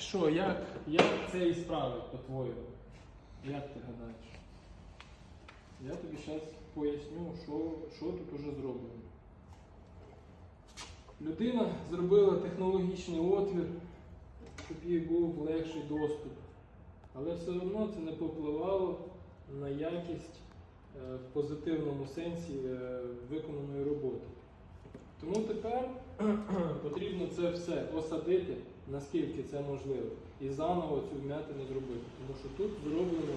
що, як, як це і справить, по-твоєму? Як ти гадаєш? Я тобі зараз поясню, що, що тут уже зроблено. Людина зробила технологічний отвір, щоб їй був легший доступ. Але все одно це не попливало на якість е, в позитивному сенсі е, виконаної роботи. Тому тепер потрібно це все осадити, наскільки це можливо, і заново цю вмятину зробити. Тому що тут зроблено,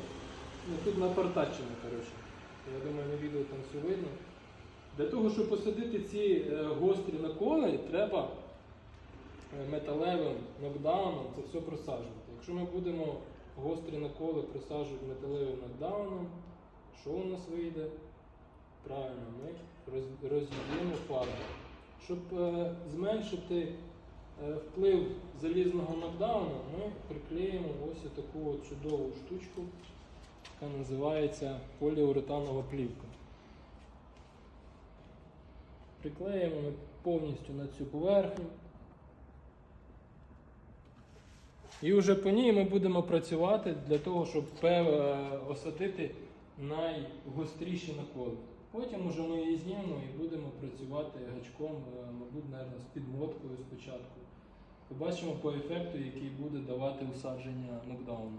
ну тут напартачено, коротше. Я думаю, на відео там все видно. Для того, щоб посадити ці е, гострі наколи, треба е, металевим нокдауном це все просаджувати. Якщо ми будемо гострі наколи просаджувати металевим нокдауном, що у нас вийде? Правильно, ми роз- розіб'ємо фарбу. Щоб е, зменшити е, вплив залізного нокдауну, ми приклеїмо ось таку от чудову штучку, яка називається поліуретанова плівка. Приклеїмо ми повністю на цю поверхню. І вже по ній ми будемо працювати для того, щоб е, осадити найгостріші наколи. Потім уже ми її знімемо і будемо працювати гачком, е, мабуть, наверно, з підмоткою спочатку. Побачимо по ефекту, який буде давати усадження нокдауну.